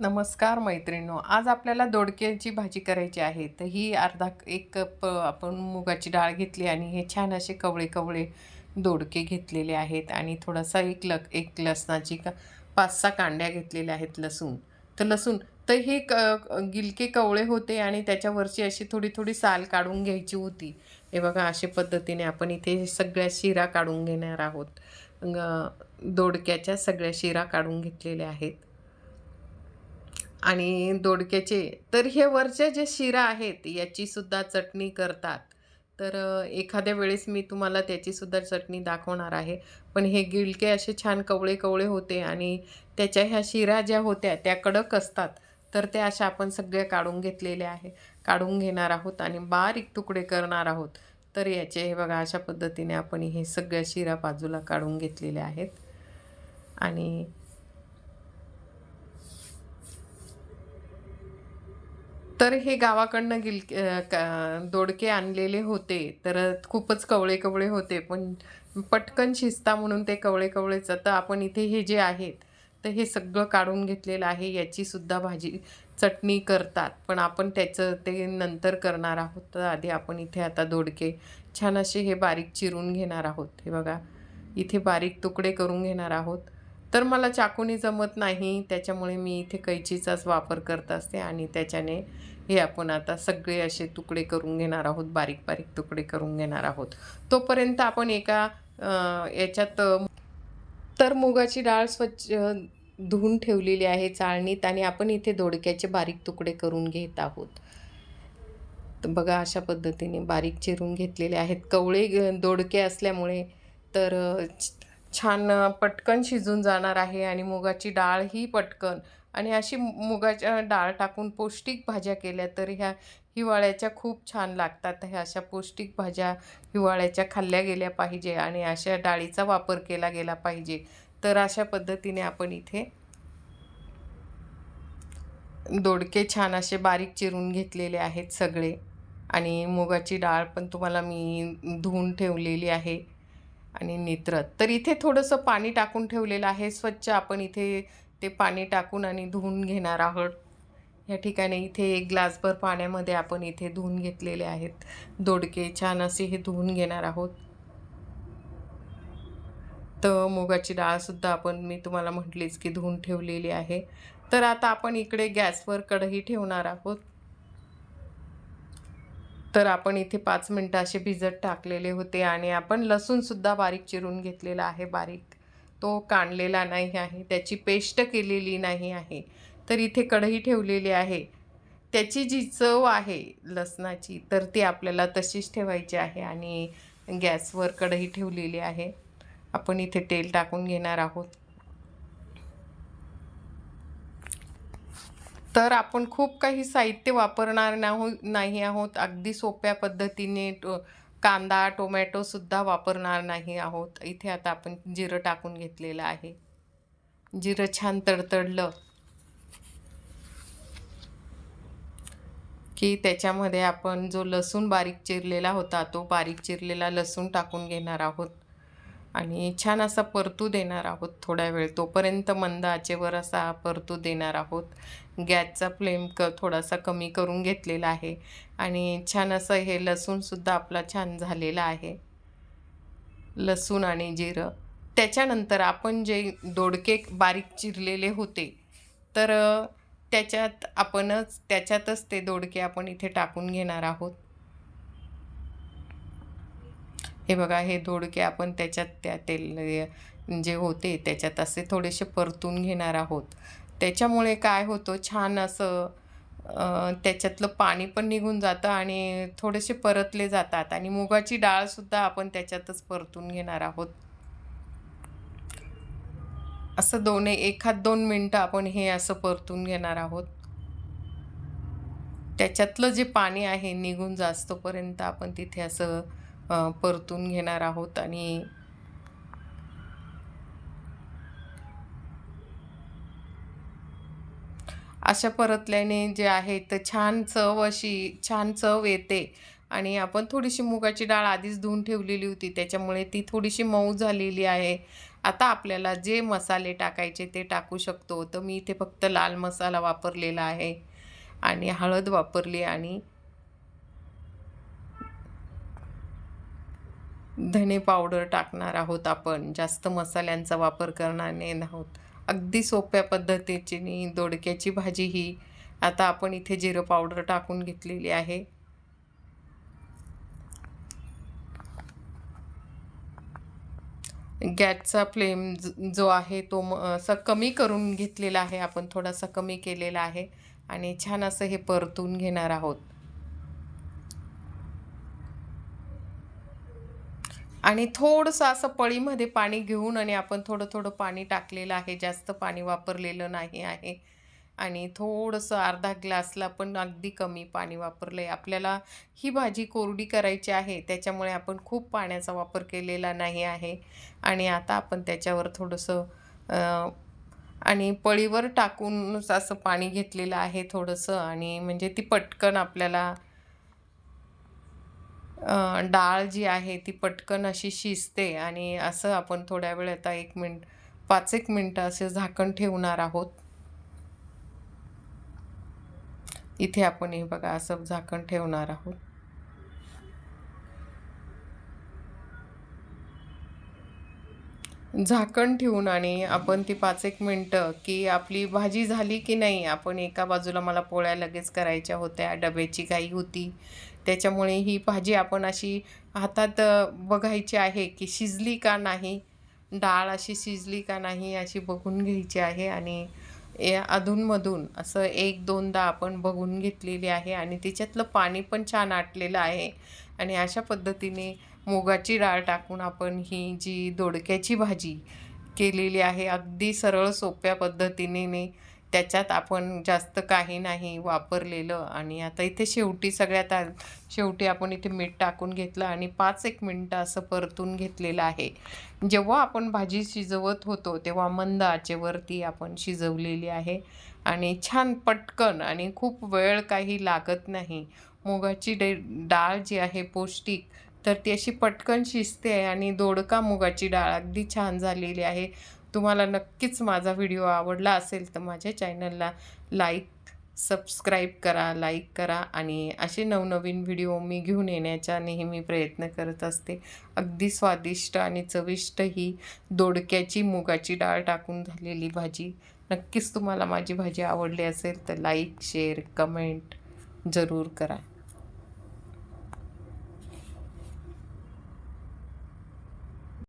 नमस्कार मैत्रिणींनो आज आपल्याला दोडक्याची भाजी करायची आहे. तर ही अर्धा एक कप आपण मुगाची डाळ घेतली आणि हे छान असे कवळे कवळे दोडके घेतलेले आहेत आणि थोडासा एक ल एक लसणाची का पाच सहा कांड्या घेतलेल्या आहेत लसूण. तर लसूण तर हे क गिलके कवळे होते आणि त्याच्यावरची अशी थोडी थोडी साल काढून घ्यायची होती. हे बघा अशा पद्धतीने आपण इथे सगळ्या शिरा काढून घेणार आहोत. दोडक्याच्या सगळ्या शिरा काढून घेतलेल्या आहेत. आणि दोडक्याचे. तर हे वरचे जे शिरा आहेत याचीसुद्धा चटणी करतात. तर एखाद्या वेळेस मी तुम्हाला त्याचीसुद्धा चटणी दाखवणार आहे. पण हे गिलके असे छान कवळे कवळे होते आणि त्याच्या ह्या शिरा ज्या होत्या त्या कडक असतात. तर त्या अशा आपण सगळ्या काढून घेतलेल्या आहे. काढून घेणार आहोत आणि बारीक तुकडे करणार आहोत. तर याचे हे बघा अशा पद्धतीने आपण हे सगळ्या शिरा बाजूला काढून घेतलेल्या आहेत. आणि तर हे गावाकडनं गिल का- दोडके आणलेले होते. तर खूपच कवळे कवळे होते. पण पटकन शिजता म्हणून ते कवळे कवळेच तर आपण इथे हे जे आहेत तर हे सगळं काढून घेतलेलं आहे. याचीसुद्धा भाजी चटणी करतात. पण आपण त्याचं ते नंतर करणार आहोत. तर आधी आपण इथे आता दोडके. छान असे हे बारीक चिरून घेणार आहोत. हे बघा. इथे बारीक तुकडे करून घेणार आहोत. तर मला चाकूने जमत नाही त्याच्यामुळे मी इथे कैचीचाच वापर करत असते आणि त्याच्याने हे आपण आता सगळे असे तुकडे करून घेणार आहोत बारीक बारीक तुकडे करून घेणार आहोत. तोपर्यंत आपण एका याच्यात तर मुगाची डाळ स्वच्छ धुवून ठेवलेली आहे चाळणीत आणि आपण इथे दोडक्याचे बारीक तुकडे करून घेत आहोत. तर बघा अशा पद्धतीने बारीक चिरून घेतलेले आहेत. कवळे दोडके असल्यामुळे तर छान पटकन शिजून जाणार आहे आणि मुगाची डाळ ही पटकन आणि अशी मुगाच्या डाळ टाकून पौष्टिक भाज्या केल्या तर ह्या हिवाळ्याच्या खूप छान लागतात. ह्या अशा पौष्टिक भाज्या हिवाळ्याच्या खाल्ल्या गेल्या पाहिजे आणि अशा डाळीचा वापर केला गेला पाहिजे. तर अशा पद्धतीने आपण इथे दोडके छान असे बारीक चिरून घेतलेले आहेत सगळे आणि मुगाची डाळ पण तुम्हाला मी धुवून ठेवलेली आहे. आणि नित्रत तर इथे थोडंसं पाणी टाकून ठेवलेलं आहे. स्वच्छ आपण इथे ते पाणी टाकून आणि धुवून घेणार आहोत. या ठिकाणी इथे एक ग्लासभर पाण्यामध्ये आपण इथे धुवून घेतलेले आहेत. दोडके छान असे हे धुवून घेणार आहोत. तर मुगाची डाळसुद्धा आपण मी तुम्हाला म्हटलीच की धुवून ठेवलेली आहे. तर आता आपण इकडे गॅसवर कढई ठेवणार आहोत. तर आपण इथे पाच मिनटं असे भिजत टाकलेले होते आणि आपण लसूणसुद्धा बारीक चिरून घेतलेला आहे बारीक. तो काढलेला नाही आहे त्याची पेस्ट केलेली नाही आहे. तर इथे कढई ठेवलेली आहे. त्याची जी चव आहे लसणाची तर ती आपल्याला तशीच ठेवायची आहे आणि गॅसवर कढई ठेवलेली आहे. आपण इथे तेल टाकून घेणार आहोत. तर आपण खूप काही साहित्य वापरणार नाहो नाही आहोत. अगदी सोप्या पद्धतीने टो कांदा टोमॅटोसुद्धा वापरणार नाही आहोत. इथे आता आपण जिरं टाकून घेतलेलं आहे. जिरं छान तडतडलं की त्याच्यामध्ये आपण जो लसूण बारीक चिरलेला होता तो बारीक चिरलेला लसूण टाकून घेणार आहोत. आणि छान असा परतू देणार आहोत थोड्या वेळ. तोपर्यंत मंद आचेवर असा परतू देणार आहोत. गॅसचा फ्लेम क थोडासा कमी करून घेतलेला आहे. आणि छान असं हे लसूणसुद्धा आपला छान झालेला आहे. लसूण आणि जिरं. त्याच्यानंतर आपण जे दोडके बारीक चिरलेले होते तर त्याच्यात आपणच त्याच्यातच ते दोडके आपण इथे टाकून घेणार आहोत. हे बघा हे दोडके आपण त्याच्यात त्या तेल जे होते त्याच्यात असे थोडेसे परतून घेणार आहोत. त्याच्यामुळे काय होतं छान असं त्याच्यातलं पाणी पण निघून जातं आणि थोडेसे परतले जातात आणि मुगाची डाळसुद्धा आपण त्याच्यातच परतून घेणार आहोत. असं दोन एखाद दोन मिनटं आपण हे असं परतून घेणार आहोत. त्याच्यातलं जे पाणी आहे निघून जास्तपर्यंत आपण तिथे असं परतून घेणार आहोत आणि अशा परतल्याने जे आहे तर छान चव अशी छान चव येते. आणि आपण थोडीशी मुगाची डाळ आधीच धुवून ठेवलेली होती त्याच्यामुळे ती थोडीशी मऊ झालेली आहे. आता आपल्याला जे मसाले टाकायचे ते टाकू शकतो. तर मी इथे फक्त लाल मसाला वापरलेला आहे आणि हळद वापरली आणि धने पावडर टाकणार आहोत आपण. जास्त मसाल्यांचा वापर करणार नाही आहोत अगदी सोप्या पद्धतीची दोडक्याची भाजी ही आता आपण इथे जिरं पावडर टाकून घेतलेली आहे. गॅसचा फ्लेम जो आहे तो म असा कमी करून घेतलेला आहे. आपण थोडासा कमी केलेला आहे आणि छान असं हे परतून घेणार आहोत. आणि थोडंसं असं पळीमध्ये पाणी घेऊन आणि आपण थोडं थोडं पाणी टाकलेलं आहे जास्त पाणी वापरलेलं नाही आहे. आणि थोडंसं अर्धा ग्लासला पण अगदी कमी पाणी वापरलं आहे आपल्याला ही भाजी कोरडी करायची आहे त्याच्यामुळे आपण खूप पाण्याचा वापर केलेला नाही आहे. आणि आता आपण त्याच्यावर थोडंसं आणि पळीवर टाकून असं पाणी घेतलेलं आहे थोडंसं. आणि म्हणजे ती पटकन आपल्याला डाळ जी आहे ती पटकन अशी शिजते आणि असं आपण थोड्या वेळ आता एक मिनट पाच एक मिनटं असे झाकण ठेवणार आहोत. इथे आपण हे बघा असं झाकण ठेवणार आहोत. झाकण ठेवून आणि आपण ती पाच एक मिनटं की आपली भाजी झाली की नाही आपण एका बाजूला मला पोळ्या लगेच करायच्या होत्या डब्याची घाई होती त्याच्यामुळे ही भाजी आपण अशी हातात बघायची आहे की शिजली का नाही? डाळ अशी शिजली का नाही अशी बघून घ्यायची आहे आणि या अधूनमधून असं एक दोनदा आपण बघून घेतलेली आहे आणि त्याच्यातलं पाणी पण छान आटलेलं आहे आणि अशा पद्धतीने मुगाची डाळ टाकून आपण ही जी दोडक्याची भाजी केलेली आहे अगदी सरळ सोप्या पद्धतीने त्याच्यात आपण जास्त काही नाही वापरलेलं आणि आता इथे शेवटी सगळ्यात आ शेवटी आपण इथे मीठ टाकून घेतलं आणि पाच एक मिनटं असं परतून घेतलेलं आहे. जेव्हा आपण भाजी शिजवत होतो तेव्हा मंद आचेवरती आपण शिजवलेली आहे आणि छान पटकन आणि खूप वेळ काही लागत नाही. मुगाची डे डाळ जी आहे पौष्टिक तर ती अशी पटकन शिजते आणि दोडका मुगाची डाळ अगदी छान झालेली आहे. तुम्हाला नक्कीच माझा व्हिडिओ आवडला असेल तर माझ्या चॅनलला लाईक सबस्क्राईब करा लाईक करा आणि असे नवनवीन व्हिडिओ मी घेऊन येण्याचा नेहमी प्रयत्न करत असते. अगदी स्वादिष्ट आणि चविष्ट ही दोडक्याची मुगाची डाळ टाकून झालेली भाजी. नक्कीच तुम्हाला माझी भाजी आवडली असेल तर लाईक शेअर कमेंट जरूर करा.